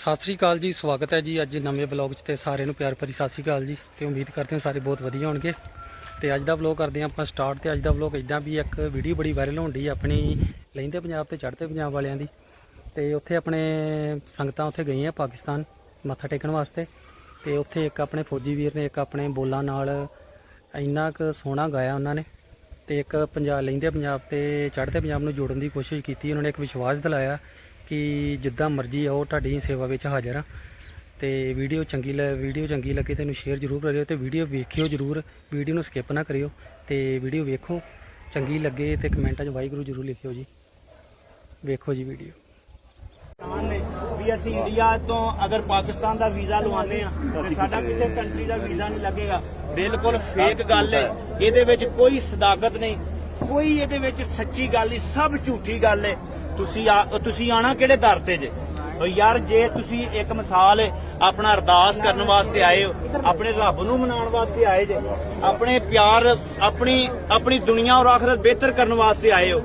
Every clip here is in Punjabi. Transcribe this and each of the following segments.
ਸਤਿ ਸ੍ਰੀ ਅਕਾਲ ਜੀ, ਸਵਾਗਤ ਹੈ ਜੀ ਅੱਜ ਨਵੇਂ ਬਲੌਗ 'ਚ ਤੇ ਸਾਰਿਆਂ ਨੂੰ ਪਿਆਰ ਭਰੀ ਸਤਿ ਸ੍ਰੀ ਅਕਾਲ ਜੀ ਤੇ ਉਮੀਦ ਕਰਦੇ ਹਾਂ ਸਾਰੇ ਬਹੁਤ ਵਧੀਆ ਹੋਣਗੇ। ਤੇ ਅੱਜ ਦਾ ਬਲੌਗ ਕਰਦੇ ਹਾਂ ਆਪਾਂ ਸਟਾਰਟ ਤੇ ਅੱਜ ਦਾ ਬਲੌਗ ਇਦਾਂ ਵੀ ਇੱਕ ਵੀਡੀਓ ਬੜੀ ਵਾਇਰਲ ਹੋਣ ਡਈ ਆਪਣੀ ਲਹਿੰਦੇ ਪੰਜਾਬ ਤੇ ਚੜ੍ਹਦੇ ਪੰਜਾਬ ਵਾਲਿਆਂ ਦੀ। ਤੇ ਉੱਥੇ ਆਪਣੇ ਸੰਗਤਾਂ ਉੱਥੇ ਗਈਆਂ ਪਾਕਿਸਤਾਨ ਮੱਥਾ ਟੇਕਣ ਵਾਸਤੇ। ਤੇ ਉੱਥੇ ਇੱਕ ਆਪਣੇ ਫੌਜੀ ਵੀਰ ਨੇ ਇੱਕ ਆਪਣੇ ਬੋਲਾਂ ਨਾਲ ਇੰਨਾ ਕੁ ਸੋਹਣਾ ਗਾਇਆ ਉਹਨਾਂ ਨੇ। ਤੇ ਇੱਕ ਪੰਜਾਬ ਲਹਿੰਦੇ ਪੰਜਾਬ ਤੇ ਚੜ੍ਹਦੇ ਪੰਜਾਬ ਨੂੰ ਜੋੜਨ ਦੀ ਕੋਸ਼ਿਸ਼ ਕੀਤੀ, ਉਹਨਾਂ ਨੇ ਇੱਕ ਵਿਸ਼ਵਾਸ ਦਿਲਾਇਆ ਕਿ ਜਿੱਦਾਂ ਮਰਜ਼ੀ ਆਓ ਤੁਹਾਡੀ ਸੇਵਾ ਵਿੱਚ ਹਾਜ਼ਰ ਆ। ਤੇ ਵੀਡੀਓ ਚੰਗੀ ਲ ਵੀਡੀਓ ਚੰਗੀ ਲੱਗੇ ਤੈਨੂੰ ਸ਼ੇਅਰ ਜ਼ਰੂਰ ਕਰਿਓ ਤੇ ਵੀਡੀਓ ਵੇਖਿਓ ਜ਼ਰੂਰ ਵੀਡੀਓ ਨੂੰ ਸਕਿਪ ਨਾ ਕਰਿਓ ਤੇ ਵੀਡੀਓ ਵੇਖੋ। ਚੰਗੀ ਲੱਗੇ ਤੇ ਕਮੈਂਟਾਂ 'ਚ ਵਾਹਿਗੁਰੂ ਜ਼ਰੂਰ ਲਿਖਿਓ ਜੀ। ਵੇਖੋ ਜੀ ਵੀਡੀਓ। ਵੀ ਅਸੀਂ ਇੰਡੀਆ ਤੋਂ ਅਗਰ ਪਾਕਿਸਤਾਨ ਦਾ ਵੀਜ਼ਾ ਲਵਾਉਂਦੇ ਆ ਤੇ ਸਾਡਾ ਕਿਸੇ ਕੰਟਰੀ ਦਾ ਵੀਜ਼ਾ ਨਹੀਂ ਲੱਗੇਗਾ। ਬਿਲਕੁਲ ਫੇਕ ਗੱਲ ਹੈ। ਇਹਦੇ ਵਿੱਚ ਕੋਈ ਸਦਾਕਤ ਨਹੀਂ। ਕੋਈ ਇਹਦੇ ਵਿੱਚ ਸੱਚੀ ਗੱਲ ਨਹੀਂ। ਸਭ ਝੂਠੀ ਗੱਲ ਹੈ ਤੁਸੀਂ ਆ- ਤੁਸੀਂ ਆਣਾ ਕਿਹੜੇ ਦਰ ਤੇ ਜੇ? ਉਹ ਯਾਰ ਜੇ ਤੁਸੀਂ ਇੱਕ ਮਿਸਾਲ ਆਪਣਾ ਅਰਦਾਸ ਕਰਨ ਵਾਸਤੇ ਆਏ ਹੋ ਆਪਣੇ ਰੱਬ ਨੂੰ ਮਨਾਉਣ ਵਾਸਤੇ ਆਏ ਜੇ ਆਪਣੇ ਪਿਆਰ ਆਪਣੀ ਆਪਣੀ ਦੁਨੀਆ ਔਰ ਆਖਰਤ ਬਿਹਤਰ ਕਰਨ ਵਾਸਤੇ ਆਏ ਹੋ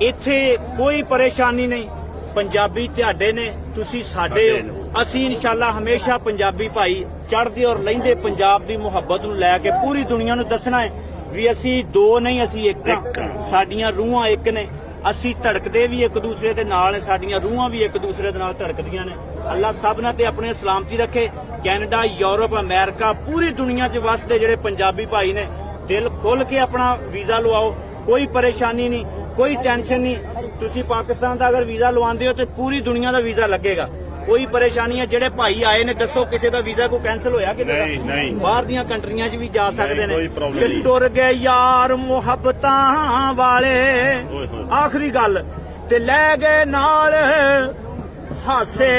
ਇੱਥੇ ਕੋਈ ਪਰੇਸ਼ਾਨੀ ਨਹੀਂ। ਪੰਜਾਬੀ ਤੁਹਾਡੇ ਨੇ ਤੁਸੀਂ ਸਾਡੇ ਹੋ। ਅਸੀਂ ਇਨਸ਼ਾਅੱਲਾ ਹਮੇਸ਼ਾ ਪੰਜਾਬੀ ਭਾਈ ਚੜ੍ਹਦੇ ਔਰ ਲੈਂਦੇ ਪੰਜਾਬ ਦੀ ਮੁਹੱਬਤ ਨੂੰ ਲੈ ਕੇ ਪੂਰੀ ਦੁਨੀਆ ਨੂੰ ਦੱਸਣਾ ਹੈ ਵੀ ਅਸੀਂ ਦੋ ਨਹੀਂ ਅਸੀਂ ਇੱਕ ਸਾਡੀਆਂ ਰੂਹਾਂ ਇੱਕ ਨੇ। ਅਸੀਂ ਧੜਕਦੇ ਵੀ ਇੱਕ ਦੂਸਰੇ ਦੇ ਨਾਲ ਸਾਡੀਆਂ ਰੂਹਾਂ ਵੀ ਇੱਕ ਦੂਸਰੇ ਦੇ ਨਾਲ ਧੜਕਦੀਆਂ ਨੇ। ਅੱਲਾਹ ਸਭਨਾਂ ਤੇ ਆਪਣੇ ਸਲਾਮਤੀ ਰੱਖੇ। ਕੈਨੇਡਾ, ਯੂਰਪ, ਅਮਰੀਕਾ, ਪੂਰੀ ਦੁਨੀਆ 'ਚ ਵਸਦੇ ਜਿਹੜੇ ਪੰਜਾਬੀ ਭਾਈ ਨੇ, ਦਿਲ ਖੁੱਲ ਕੇ ਆਪਣਾ ਵੀਜ਼ਾ ਲਵਾਓ। ਕੋਈ ਪਰੇਸ਼ਾਨੀ ਨਹੀਂ, ਕੋਈ ਟੈਨਸ਼ਨ ਨਹੀਂ। ਤੁਸੀਂ ਪਾਕਿਸਤਾਨ ਦਾ ਅਗਰ ਵੀਜ਼ਾ ਲਵਾਉਂਦੇ ਹੋ ਤੇ ਪੂਰੀ ਦੁਨੀਆ ਦਾ ਵੀਜ਼ਾ ਲੱਗੇਗਾ। ਕੋਈ ਪਰੇਸ਼ਾਨੀ ਹੈ? ਜਿਹੜੇ ਭਾਈ ਆਏ ਨੇ ਦੱਸੋ ਕਿਸੇ ਦਾ ਵੀਜ਼ਾ ਕੋਈ ਕੈਨਸਲ ਹੋਇਆ ਕਿਤੇ ਦਾ? ਨਹੀਂ, ਨਹੀਂ। ਬਾਹਰ ਦੀਆਂ ਕੰਟਰੀਆਂ 'ਚ ਵੀ ਜਾ ਸਕਦੇ ਨੇ। ਕੋਈ problem ਕਿ ਨਹੀਂ। ਟੁਰ ਗਏ ਯਾਰ ਮੁਹੱਬਤਾਂ ਵਾਲੇ। ਓਏ ਹੋਏ। ਆਖਰੀ ਗੱਲ ਤੇ ਲੈ ਗਏ ਨਾਲ ਹਾਸੇ।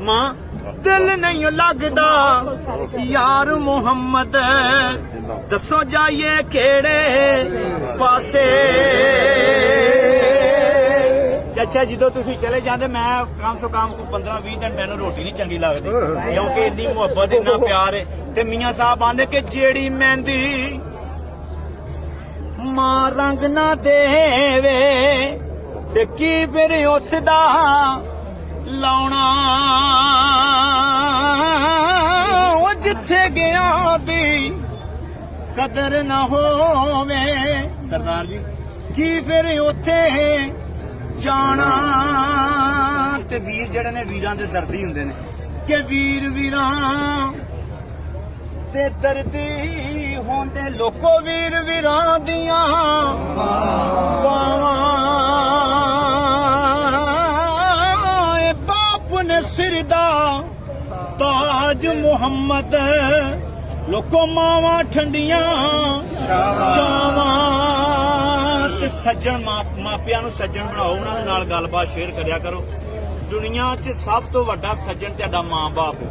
ਮਾਂ ਦਿਲ ਨਹੀਂ ਲੱਗਦਾ ਯਾਰ ਮੁਹੰਮਦ। ਦੱਸੋ ਜਾਈਏ ਕਿਹੜੇ ਪਾਸੇ? ਅੱਛਾ ਜਦੋਂ ਤੁਸੀਂ ਚਲੇ ਜਾਂਦੇ ਮੈਂ ਕਮ ਸੋ ਕਮ ਕੋ 15 20 ਦਿਨ ਮੈਨੂੰ ਰੋਟੀ ਨਹੀਂ ਚੰਗੀ ਲੱਗਦੀ ਕਿਉਂਕਿ ਇੰਨੀ ਮੁਹੱਬਤ ਇੰਨਾ ਪਿਆਰ ਹੈ। ਤੇ ਮੀਆਂ ਸਾਹਿਬ ਆਂਦੇ ਕਿ ਜਿਹੜੀ ਮਹਿੰਦੀ ਮਾਂ ਰੰਗ ਨਾ ਦੇਵੇ ਤੇ ਕੀ ਫਿਰ ਉਸ ਦਾ ਲਾਉਣਾ? ਉਹ ਜਿੱਥੇ ਗਿਆ ਦੀ ਕਦਰ ਨਾ ਹੋਵੇ। ਸਰਦਾਰ ਜੀ। ਕੀ ਫਿਰ ਉੱਥੇ ਜਾਣਾ ਤੇ ਵੀਰ ਜਿਹੜੇ ਨੇ ਵੀਰਾਂ ਦੇ ਦਰਦੀ ਹੁੰਦੇ ਨੇ ਕਿ ਵੀਰ ਵੀਰਾਂ ਤੇ ਦਰਦੀ ਹੁੰਦੇ ਲੋਕੋ ਵੀਰ ਵੀਰਾਂ ਦੀਆਂ ਬਾਵਾਂ ਏ ਬਾਪ ਨੇ ਸਿਰ ਦਾ ਤਾਜ ਮੁਹੰਮਦ, ਲੋਕੋ ਮਾਵਾਂ ਠੰਡੀਆਂ ਸ਼ਾਮਾਂ ਸੱਜਣ ਮਾਪਿਆਂ ਨੂੰ ਸੱਜਣ ਬਣਾਓ ਉਹਨਾਂ ਦੇ ਨਾਲ ਗੱਲਬਾਤ ਸ਼ੇਅਰ ਕਰਿਆ ਕਰੋ। ਦੁਨੀਆ 'ਚ ਸਭ ਤੋਂ ਵੱਡਾ ਸੱਜਣ ਤੁਹਾਡਾ ਮਾਂ-ਬਾਪ। ਹੈ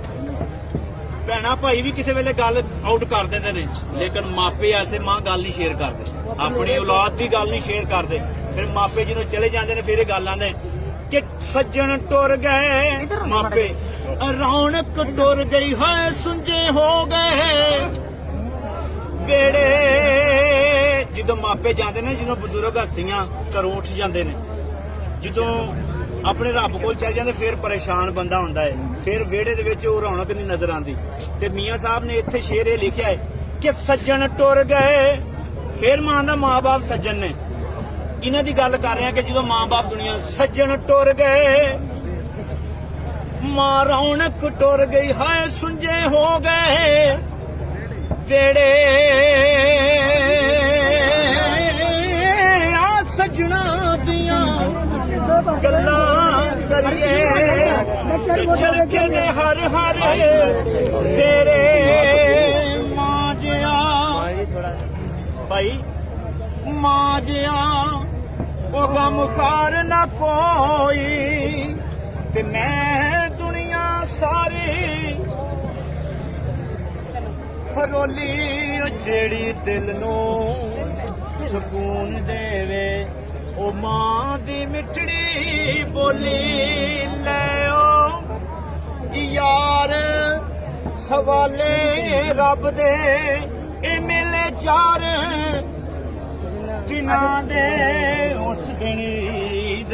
ਭੈਣਾ ਭਾਈ ਵੀ ਕਿਸੇ ਵੇਲੇ ਗੱਲ ਆਊਟ ਕਰ ਦਿੰਦੇ ਨੇ ਲੇਕਿਨ ਮਾਪੇ ਐਸੇ ਮਾਂ ਗੱਲ ਨਹੀਂ ਸ਼ੇਅਰ ਕਰਦੇ। ਆਪਣੀ ਔਲਾਦ ਦੀ ਗੱਲ ਨਹੀਂ ਸ਼ੇਅਰ ਕਰਦੇ। ਫਿਰ ਮਾਪੇ ਜਦੋਂ ਚਲੇ ਜਾਂਦੇ ਨੇ ਫਿਰ ਇਹ ਗੱਲਾਂ ਨੇ ਕਿ ਸੱਜਣ ਟੁਰ ਗਏ ਮਾਪੇ। ਰੌਣਕ ਟੁਰ ਗਈ ਹੈ ਸੁੰਝੇ ਹੋ ਗਏ। ਵੇੜੇ ਜਦੋਂ ਮਾਪੇ ਜਾਂਦੇ ਨੇ, ਜਦੋਂ ਬਜ਼ੁਰਗ ਹਸਤੀਆਂ ਘਰੋਂ ਉੱਠ ਜਾਂਦੇ ਨੇ, ਜਦੋਂ ਆਪਣੇ ਰੱਬ ਕੋਲ ਚੱਲ ਜਾਂਦੇ, ਫਿਰ ਪਰੇਸ਼ਾਨ ਬੰਦਾ ਹੁੰਦਾ ਹੈ ਫਿਰ ਵਿਹੜੇ ਦੇ ਵਿੱਚ ਉਹ ਰੌਣਕ ਨਹੀਂ ਨਜ਼ਰ ਆਉਂਦੀ। ਤੇ ਮੀਆਂ ਸਾਹਿਬ ਨੇ ਇੱਥੇ ਸ਼ੇਰ ਇਹ ਲਿਖਿਆ ਹੈ ਕਿ ਸੱਜਣ ਟੁਰ ਗਏ, ਫਿਰ ਮਾਂ ਦਾ ਮਾਂ-ਬਾਪ ਸੱਜਣ ਨੇ। ਇਹਨਾਂ ਦੀ ਗੱਲ ਕਰ ਰਿਹਾ ਕਿ ਜਦੋਂ ਮਾਂ-ਬਾਪ ਦੁਨੀਆ ਸੱਜਣ ਟੁਰ ਗਏ, ਮਾਂ ਰੌਣਕ ਟੁਰ ਗਈ, ਹਾਏ ਸੁੰਝੇ ਹੋ ਗਏ। ਵੇੜੇ ਗੱਲਾਂ ਕਰੀਏ। ਚਰਖੇ ਦੇ ਹਰ ਹਰ ਤੇਰੇ ਮਾਂ ਜਿਆ ਭਾਈ ਮਾਂ ਜਿਆ ਉਹ ਗਮ ਖਾਰ ਨਾ ਕੋਈ। ਤੇ ਮੈਂ ਦੁਨੀਆ ਸਾਰੀ ਫਰੋਲੀ ਜਿਹੜੀ ਦਿਲ ਨੂੰ ਸਕੂਨ ਦੇਵੇ, ਉਹ ਮਾਂ ਦੀ ਮਿੱਠੜੀ ਬੋਲੀ ਲੈਓ। ਯਾਰ, ਹਵਾਲੇ ਰੱਬ ਦੇ, ਇਹ ਮਿਲੇ ਚਾਰ। ਦਿਨਾਂ ਦੇ ਉਸ ਦਿਨ ਈਦ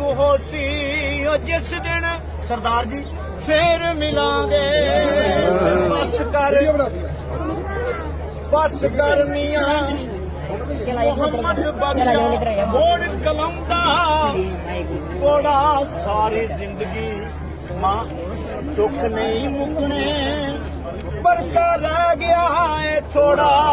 ਹੋ ਸੀ ਉਹ ਜਿਸ ਦਿਨ, ਸਰਦਾਰ ਜੀ, ਫੇਰ ਮਿਲਾਂਗੇ। ਬਸ ਕਰ ਬਸ ਕਰ ਮੀਆਂ ਮੁਹੰਮਦ ਬਖਸ਼ਾ ਮੋੜ ਕਲਮਦਾ ਕੋੜਾ ਸਾਰੀ ਜ਼ਿੰਦਗੀ ਮਾਂ ਦੁੱਖ ਨਹੀਂ ਮੁਕਣੇ। ਪਰ ਰਹਿ ਗਿਆ ਏ ਥੋੜਾ